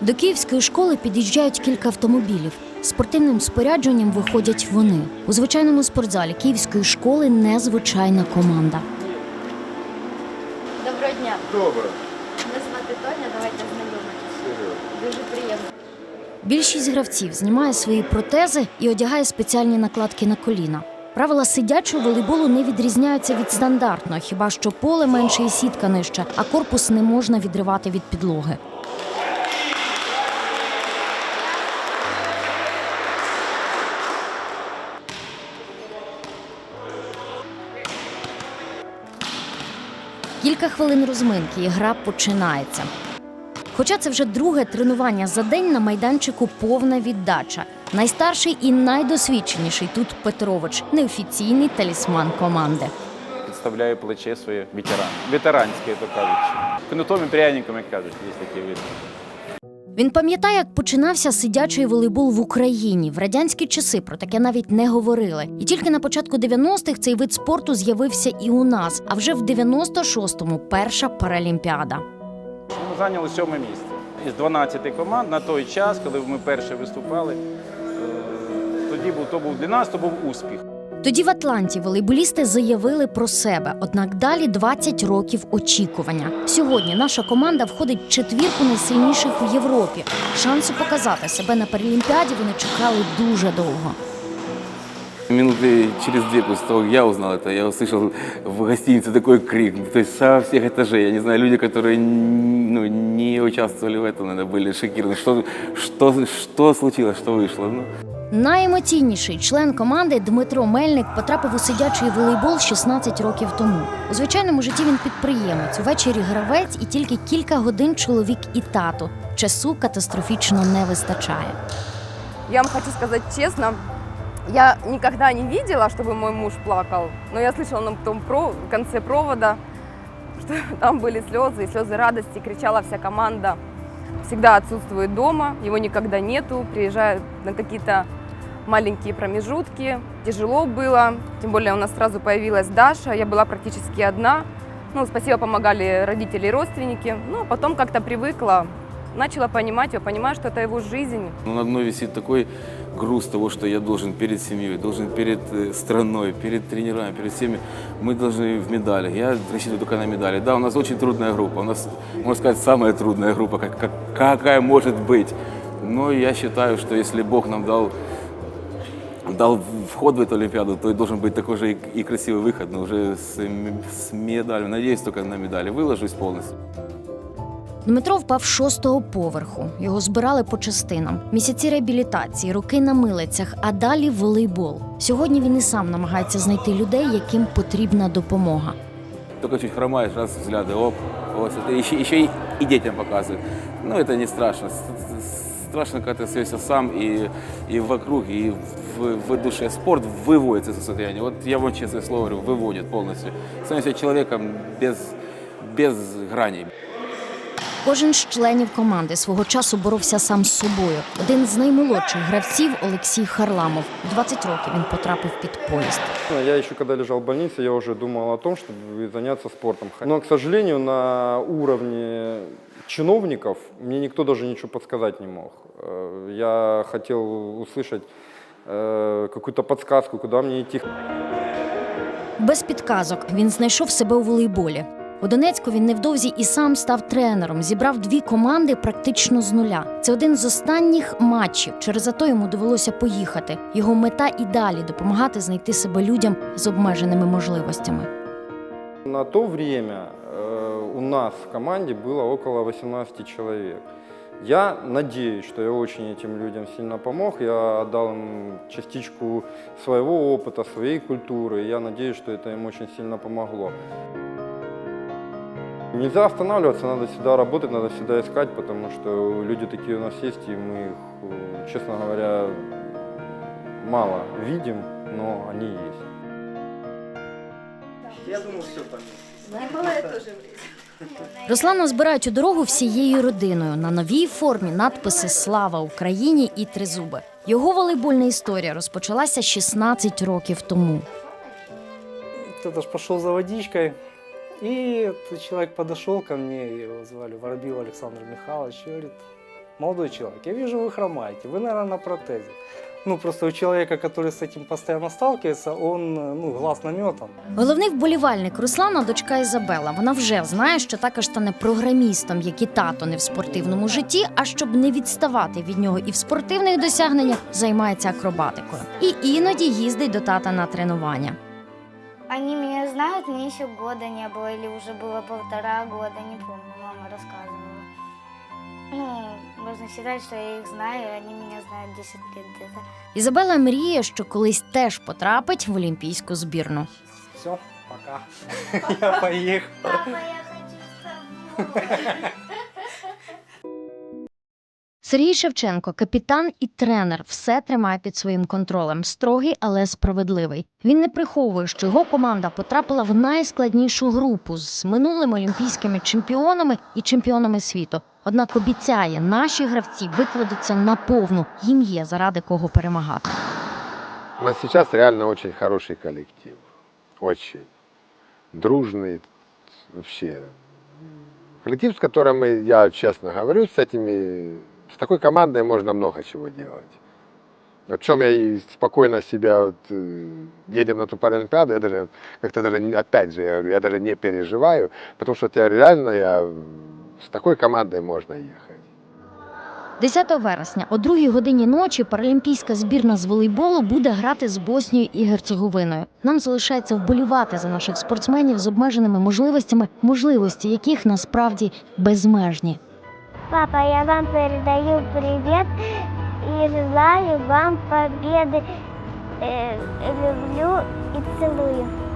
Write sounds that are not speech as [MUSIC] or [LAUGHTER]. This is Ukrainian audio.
До київської школи під'їжджають кілька автомобілів. Спортивним спорядженням виходять вони. У звичайному спортзалі київської школи незвичайна команда. Доброго дня. Добре. Мене звати Тоня, давайте знайомитися. Дуже приємно. Більшість гравців знімає свої протези і одягає спеціальні накладки на коліна. Правила сидячого волейболу не відрізняються від стандартного, хіба що поле менше і сітка нижча, а корпус не можна відривати від підлоги. Кілька хвилин розминки і гра починається. Хоча це вже друге тренування за день на майданчику повна віддача. Найстарший і найдосвідченіший тут Петрович, неофіційний талісман команди. Підставляю плече своє ветеран. Ветеранське, то кажуть. Кнутом і пряником, як кажуть, є такі види. Він пам'ятає, як починався сидячий волейбол в Україні. В радянські часи про таке навіть не говорили. І тільки на початку 90-х цей вид спорту з'явився і у нас. А вже в 96-му перша паралімпіада. Ми зайняли сьоме місце. Із 12 команд на той час, коли ми перші виступали, е, тоді був, то був для нас, то був успіх. Тоді в Атланті волейболісти заявили про себе. Однак далі 20 років очікування. Сьогодні наша команда входить в четвірку найсильніших в Європі. Шансу показати себе на Паралімпіаді вони чекали дуже довго. Минуты через две после того, как я узнал это, я услышал в гостинице такой крик. То есть со всех этажей. Я не знаю, люди, которые н- ну, не участвовали в этом, наверное, были шокированы. Что, что, что случилось, что вышло? Ну, Найемоційніший член команди Дмитро Мельник потрапив у сидячий волейбол 16 років тому. У звичайному житті він підприємець, увечері гравець і тільки кілька годин чоловік і тато. Часу катастрофічно не вистачає. Я вам хочу сказать честно, я никогда не видела, чтобы мой муж плакал, но я слышала на том про- конце провода, [LAUGHS] что там были слезы, и слезы радости, кричала вся команда. Всегда отсутствует дома, его никогда нету, приезжают на какие-то маленькие промежутки. Тяжело было, тем более у нас сразу появилась Даша, я была практически одна. Ну, спасибо, помогали родители и родственники. Ну, а потом как-то привыкла, начала понимать, я понимаю, что это его жизнь, ну, надо мной висит такой груз того, что я должен перед семьей, должен перед э, страной, перед тренерами, перед всеми. Мы должны в медалях. Я рассчитываю только на медали. Да, у нас очень трудная группа. У нас, можно сказать, самая трудная группа, как, как, какая может быть. Но я считаю, что если Бог нам дал дал вход в эту Олимпиаду, то и должен быть такой же и, и красивый выход, но уже с, м- с медалью. Надеюсь только на медали. Выложусь полностью. Дмитро впав з шостого поверху. Його збирали по частинам. Місяці реабілітації, роки на милицях, а далі волейбол. Сьогодні він і сам намагається знайти людей, яким потрібна допомога. Только чуть хромаешь, раз взгляды, оп, вот это еще, еще и, и детям показывают. Но это не страшно. С- с- Страшно, когда ты остаешься сам и, и вокруг, и в, в душе. Спорт выводит из этого состояния. Вот я вам честное слово говорю, выводит полностью. Становишься человеком без, без граней. Кожен з членів команди свого часу боровся сам з собою. Один з наймолодших гравців Олексій Харламов. У 20 років він потрапив під поїзд. Я еще когда лежал в больнице, я уже думал о том, чтобы заняться спортом. Но, к сожалению, на уровне чиновников мне никто даже ничего подсказать не мог. Э, Я хотел услышать э, какую-то подсказку, куда мне идти. Без підказок він знайшов себе у волейболі. У Донецьку він невдовзі і сам став тренером, зібрав дві команди практично з нуля. Це один з останніх матчів. Через ато йому довелося поїхати. Його мета і далі допомагати знайти себе людям з обмеженими можливостями. На то время э, у нас в команде было около 18 человек. Я надеюсь, что я очень этим людям сильно помог. Я отдал им частичку своего опыта, своей культуры. И я надеюсь, что это им очень сильно помогло. Нельзя останавливаться, надо всегда работать, надо всегда искать, потому что люди такие у нас есть, и мы их, честно говоря, мало видим, но они есть. Руслану збирають у дорогу всією родиною. На новій формі надписи Слава Україні і Тризуби. Його волейбольна історія розпочалася 16 років тому. кто-то ж пошел за водичкой, и этот человек подошел ко мне, его звали воробів Александр Михайлович, и говорит, молодой человек, я вижу, вы хромаете, вы, наверное, на протезе. Ну, просто у человека, который с этим постоянно сталкивается, он, э, ну, глаз наметан. Головний вболівальник Руслана дочка Ізабела. Вона вже знає, що також стане програмістом, як і тато не в спортивному житті. А щоб не відставати від нього і в спортивних досягненнях, займається акробатикою. І іноді їздить до тата на тренування. Они меня знают, мне еще года не было, или уже было полтора года, не помню, мама рассказывала. Ну, можна считать, що я їх знаю, и они меня знают 10 лет где-то. Ізабела мріє, що колись теж потрапить в олімпійську збірну. Все, пока. [LAUGHS] Я поїхав. Папа, я хочу з тобой. Сергій Шевченко, капітан і тренер, все тримає під своїм контролем. Строгий, але справедливий. Він не приховує, що його команда потрапила в найскладнішу групу з минулими олімпійськими чемпіонами і чемпіонами світу. Однак обіцяє, наші гравці викладуться на повну. Їм є заради кого перемагати. У нас сейчас реально очень хороший коллектив. Очень. Дружный вообще. Коллектив, с которым мы, я честно говорю, с этими, с такой командой можно много чего делать. О чем я и спокойно себя, вот, э, едем на ту Паралимпиаду, я даже, как-то даже, опять же, я, я даже не переживаю, потому что я реально, я, с такой командой можно ехать. 10 вересня о 2 годині ночі паралімпійська збірна з волейболу буде грати з Боснією і Герцеговиною. Нам залишається вболівати за наших спортсменів з обмеженими можливостями, можливості яких насправді безмежні. Папа, я вам передаю привет и желаю вам победы. Э, люблю и целую.